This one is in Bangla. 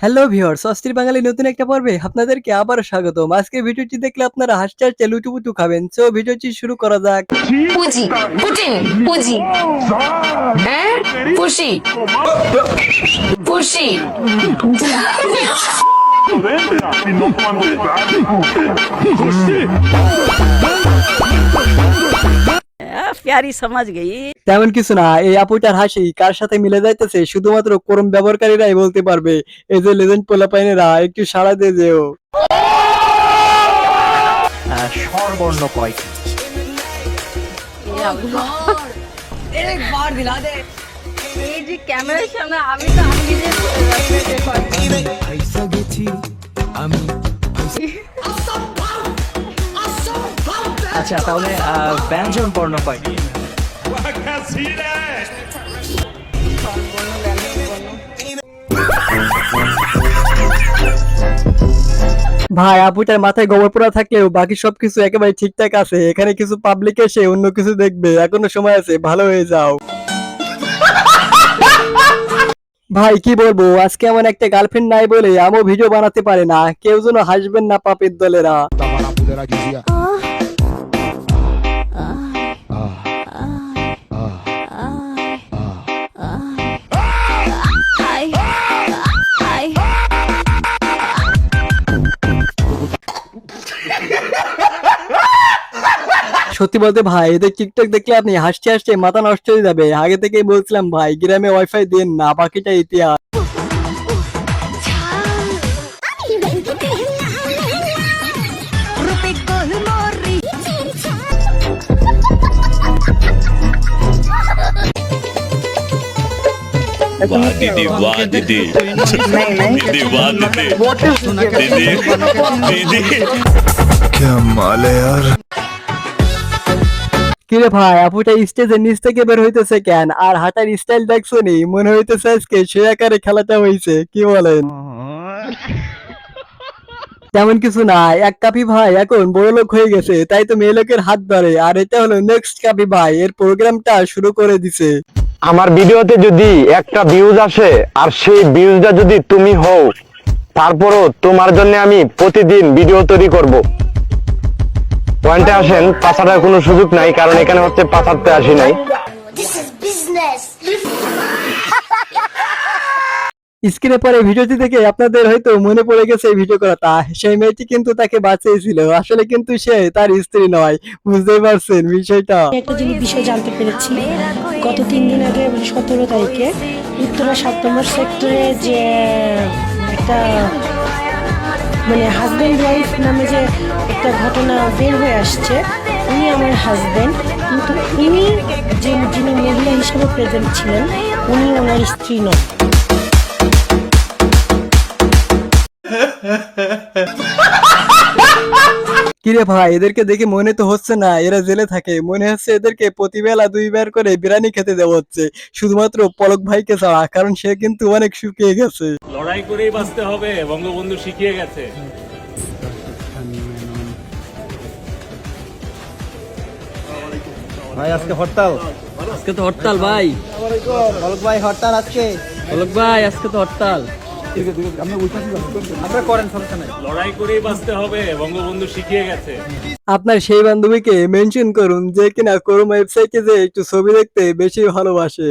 হ্যালো ভিউয়ার্স অস্থির বাঙালি নতুন একটা পর্বে আপনাদেরকে আবার স্বাগতম। আজকে ভিডিওটি দেখলে আপনারা হাসতে হাসতে লুটুপুটু খাবেন। সো ভিডিওটি শুরু করা যাক। পুঁজি পুটিন পুঁজি। হ্যাঁ? পুষি পুষি Si ক্যারি সমাজ গেই তেমন কিছু না এই আপুটার হাসি কার সাথে মিলে যাইতেছে শুধুমাত্র কোরম ব্যবহারকারীরাই বলতে পারবে। এই যে লেজেন্ড পোলাপাইনেরা একটু সাড়া দিয়ে যেও। সর্বর্ণ কয়টি? আমি তো আমি আচ্ছা তাহলে ব্যঞ্জন বর্ণ কয়টি ভাই আপুটার মাথায় গোবর পোড়া থাকলেও বাকি সবকিছু একেবারে ঠিকঠাক আছে। এখানে কিছু পাবলিক এসে অন্য কিছু দেখবে। এখনও সময় আছে ভালো হয়ে যাও। ভাই কি বলব আজকে এমন একটা গার্লফ্রেন্ড নাই বলে আমও ভিডিও বানাতে পারে না। কেউ যেন হাসবেন না পাপের দলেরা। সত্যি বলতে ভাই এদের টিকটক দেখলে আপনি হাসতে হাসতে মাথা নষ্ট হয়ে যাবে আগে থেকেই বলছিলাম ভাই গ্রামে ওয়াইফাই দেন না বাকিটা ইতিহাস वाह दीदी वाह दीदी दीदी वाह दीदी दीदी दीदी क्या माल है यार কিরে ভাই, আপুটা স্টেজের নিচ থেকে বের হইতেছে কেন? আর হাঁটার স্টাইল দেখছ নি? মনে হইতেছে আজকে সে আকারে খেলাটা হয়েছে কি বলেন? তেমন কিছু না এক কাপি ভাই, এখন বড় লোক হয়ে গেছে, তাই তো মেয়ে লোকের হাত ধরে। আর এটা হলো নেক্সট কাপি ভাই, এর প্রোগ্রামটা শুরু করে দিছে। আমার ভিডিওতে যদি একটা ভিউজ আসে, আর সেই ভিউজটা যদি তুমি হও, তারপরও তোমার জন্য আমি প্রতিদিন ভিডিও তৈরি করব। পয়েন্টে আসেন পাশাটার কোনো সুযোগ নাই কারণ এখানে হচ্ছে পাশাতে আসি নাই। স্ক্রিনে পরে ভিডিওটি দেখে আপনাদের হয়তো মনে পড়ে গেছে এই ভিডিও করাটা। সেই মেয়েটি কিন্তু তাকে বাঁচিয়েছিল আসলে কিন্তু সে তার স্ত্রী নয় বুঝতেই পারছেন বিষয়টা। একটা জিনিস বিষয় জানতে পেরেছি গত তিন দিন আগে মানে সতেরো তারিখে উত্তরা সাত নম্বর সেক্টরে যে একটা মানে হাজব্যান্ড ওয়াইফ নামে যে একটা ঘটনা বের হয়ে আসছে, উনি আমার হাজব্যান্ড কিন্তু উনি যে যিনি মহিলা হিসেবে প্রেজেন্ট ছিলেন, উনি ওনার স্ত্রী নন। কিরে ভাই এদেরকে দেখে মনে তো হচ্ছে না এরা জেলে থাকে। মনে হচ্ছে এদেরকে প্রতিবেলা দুইবার করে বিরিয়ানি খেতে দেওয়া হচ্ছে। শুধুমাত্র পলক ভাইকে ছাড়া কারণ সে কিন্তু অনেক শুকিয়ে গেছে। লড়াই করেই বাঁচতে হবে বঙ্গবন্ধু শিখিয়ে গেছে। ভাই আজকে হরতাল। আজকে তো হরতাল ভাই। পলক ভাই হরতাল আজকে। পলক ভাই আজকে তো হরতাল। আপনারা করেন সমস্যা নাই। লড়াই করেই বাঁচতে হবে বঙ্গবন্ধু শিখিয়ে গেছে। আপনার সেই বান্ধবীকে মেনশন করুন যে কিনা করুম ওয়েবসাইটে যে একটু ছবি দেখতে বেশি ভালোবাসে।